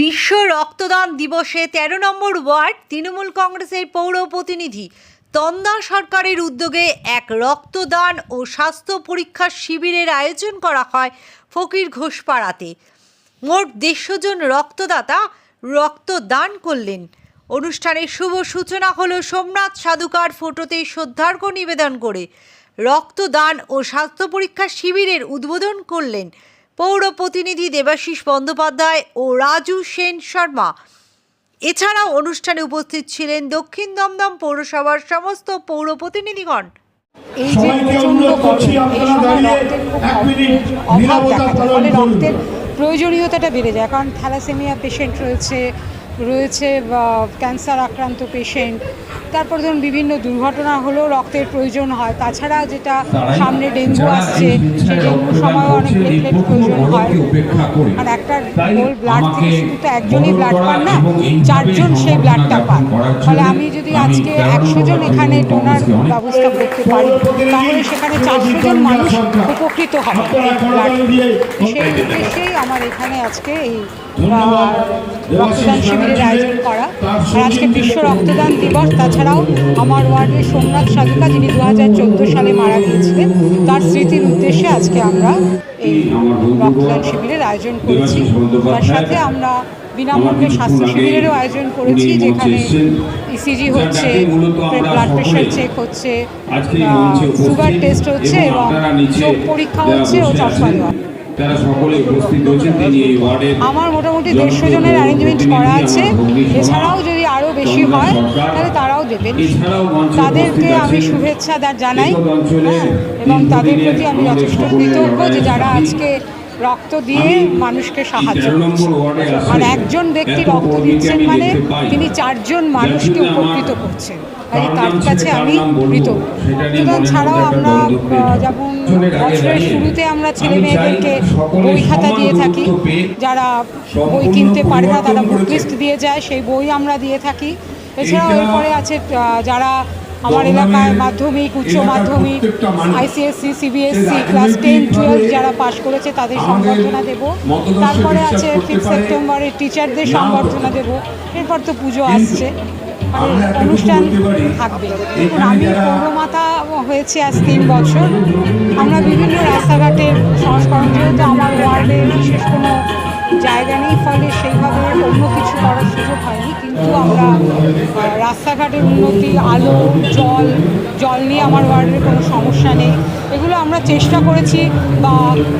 বিশ্ব রক্তদান দিবসে ১৩ নম্বর ওয়ার্ড তৃণমূল কংগ্রেসের পৌর প্রতিনিধি তন্দা সরকারের উদ্যোগে এক রক্তদান ও স্বাস্থ্য পরীক্ষার শিবিরের আয়োজন করা হয় ফকির ঘোষপাড়াতে। মোট দেড়শো জন রক্তদাতা রক্তদান করলেন। অনুষ্ঠানের শুভ সূচনা হল সোমনাথ সাধুকার ফটোতে শ্রদ্ধার্ঘ নিবেদন করে। রক্তদান ও স্বাস্থ্য পরীক্ষা শিবিরের উদ্বোধন করলেন পৌর প্রতিনিধি দেবাশিস বন্দ্যোপাধ্যায় ও রাজু সেন শর্মা। এছাড়াও অনুষ্ঠানে উপস্থিত ছিলেন দক্ষিণ দমদম পৌরসভার সমস্ত পৌর প্রতিনিধিগণ এই যে অভাব দেখা যায় ফলে রক্তের প্রয়োজনীয়তাটা বেড়ে যায় কারণ থ্যালাসেমিয়া পেশেন্ট রয়েছে রয়েছে বা ক্যান্সার আক্রান্ত পেশেন্ট তারপর ধরুন বিভিন্ন দুর্ঘটনা হলেও রক্তের প্রয়োজন হয়। তাছাড়া যেটা সামনে ডেঙ্গু আসছে সেই ডেঙ্গুর সময়ও অনেক প্লেটলেট প্রয়োজন হয়। আর একটা হোল ব্লাড থেকে শুধু তো একজনই ব্লাড পান না চারজন সেই ব্লাডটা পান। ফলে আমি যদি আজকে একশো জন এখানে ডোনার ব্যবস্থা করতে পারি তাহলে সেখানে চারশো জন মানুষ উপকৃত হবে ব্লাড সেই উদ্দেশ্যেই আমার এখানে আজকে এই রক্তদান শিবিরের আয়োজন করা। আর আজকে বিশ্ব রক্তদান দিবস তাছাড়াও আমার ওয়ার্ডের সোমনাথ সাধুকা যিনি দু হাজার চোদ্দ সালে মারা গিয়েছিলেন তার স্মৃতির উদ্দেশ্যে আজকে আমরা এই রক্তদান শিবিরের আয়োজন করেছি। তার সাথে আমরা বিনামূল্যে স্বাস্থ্য শিবিরেরও আয়োজন করেছি যেখানে ইসিজি হচ্ছে ব্লাড প্রেশার চেক হচ্ছে সুগার টেস্ট হচ্ছে এবং চোখ পরীক্ষা হচ্ছে ও চশমা দেওয়া তারা সকলে উপস্থিত হয়েছেন তিনি এই ওয়ার্ডের আমার মোটামুটি দেড়শো জনের অ্যারেঞ্জমেন্ট করা আছে। এছাড়াও যদি আরও বেশি হয় তাহলে তারাও দেবেন। তাদেরকে আমি শুভেচ্ছা জানাই। হ্যাঁ, এবং তাদের প্রতি আমি যথেষ্ট কৃতজ্ঞ যে যারা আজকে রক্ত দিয়ে মানুষকে সাহায্য করছেন আর একজন ব্যক্তি রক্ত দিচ্ছেন মানে তিনি চারজন মানুষকে উপকৃত করছেন। তাই তার কাছে আমি কৃতজ্ঞ সুতরাং ছাড়াও আমরা যেমন বছরের শুরুতে আমরা ছেলে মেয়েদেরকে বই খাতা দিয়ে থাকি। যারা বই কিনতে পারে না তারা বুক লিস্ট দিয়ে যায় সেই বই আমরা দিয়ে থাকি। এছাড়াও এরপরে আছে যারা আমার এলাকায় মাধ্যমিক উচ্চ মাধ্যমিক ICSC CBSC class ten twelve যারা পাশ করেছে তাদের সংবর্ধনা দেব। তারপরে আছে ফিফথ সেপ্টেম্বরে টিচারদের সংবর্ধনা দেব। এরপর তো পুজো আসছে। অনুষ্ঠান থাকবে। দেখুন, আমি পৌরমাতা হয়েছে আজ তিন বছর। আমরা বিভিন্ন রাস্তাঘাটের সংস্করণ যেহেতু আমার ওয়ার্ডে বিশেষ কোনো জায়গা নেই, ফলে সেইভাবে অন্য কিছু করার সুযোগ হয়নি। কিন্তু আমরা রাস্তাঘাটের উন্নতি, আলো, জল জল নিয়ে আমার ওয়ার্ডের কোনো সমস্যা নেই। এগুলো আমরা চেষ্টা করেছি, বা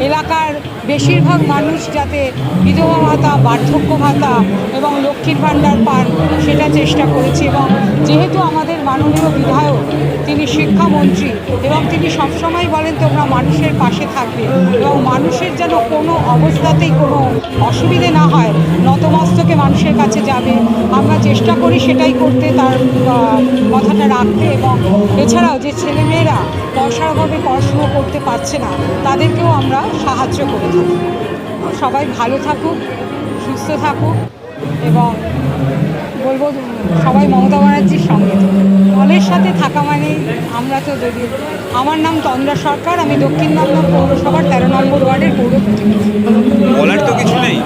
এলাকার বেশিরভাগ মানুষ যাতে বিধবা ভাতা, বার্ধক্য ভাতা এবং লক্ষ্মীর ভাণ্ডার পান, সেটা চেষ্টা করেছি। এবং যেহেতু আমাদের মাননীয় বিধায়ক তিনি শিক্ষামন্ত্রী এবং তিনি সবসময় বলেন তোমরা মানুষের পাশে থাকবে এবং মানুষের যেন কোনো অবস্থাতেই কোনো অসুবিধে না হয়, নতমস্তকে মানুষের কাছে যাবে। আমরা চেষ্টা করি সেটাই করতে, তার কথাটা রাখতে এবং এছাড়াও যে ছেলেমেয়েরা পয়সার পড়াশুনো করতে পারছে না, তাদেরকেও আমরা সাহায্য করে থাকি। সবাই ভালো থাকুক, সুস্থ থাকুক। এবং বলব সবাই মমতা ব্যানার্জির সঙ্গে। দলের সাথে থাকা মানে আমরা তো যদি, আমার নাম তন্দ্রা সরকার, আমি দক্ষিণ দমদম পৌরসভার তেরো নম্বর ওয়ার্ডের পৌর বলার তো কিছু নেই।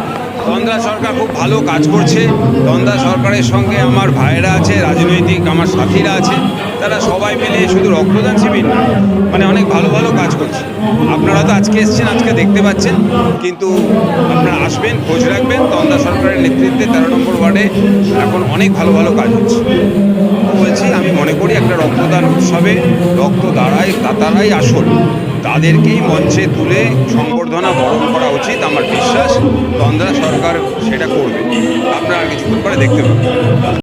তন্দ্রা সরকার খুব ভালো কাজ করছে। তন্দ্রা সরকারের সঙ্গে আমার ভাইয়েরা আছে, রাজনৈতিক আমার সাথীরা আছে। তারা সবাই মিলে শুধু রক্তদান শিবির মানে অনেক ভালো ভালো কাজ করছে। আপনারা তো আজকে এসছেন, আজকে দেখতে পাচ্ছেন, কিন্তু আপনারা আসবেন, খোঁজ রাখবেন, তন্দ্রা সরকারের নেতৃত্বে তেরো নম্বর ওয়ার্ডে এখন অনেক ভালো ভালো কাজ হচ্ছে। বলছি, আমি মনে করি একটা রক্তদান উৎসবে রক্ত দাঁড়ায় দাতারাই আসল। তাদেরকেই মঞ্চে তুলে সংবর্ধনা বরণ করা উচিত, আমার বিশ্বাস, তন্দ্রা সরকার সেটা করবে। আপনারা কিছুক্ষণ পরে দেখতে পাবেন।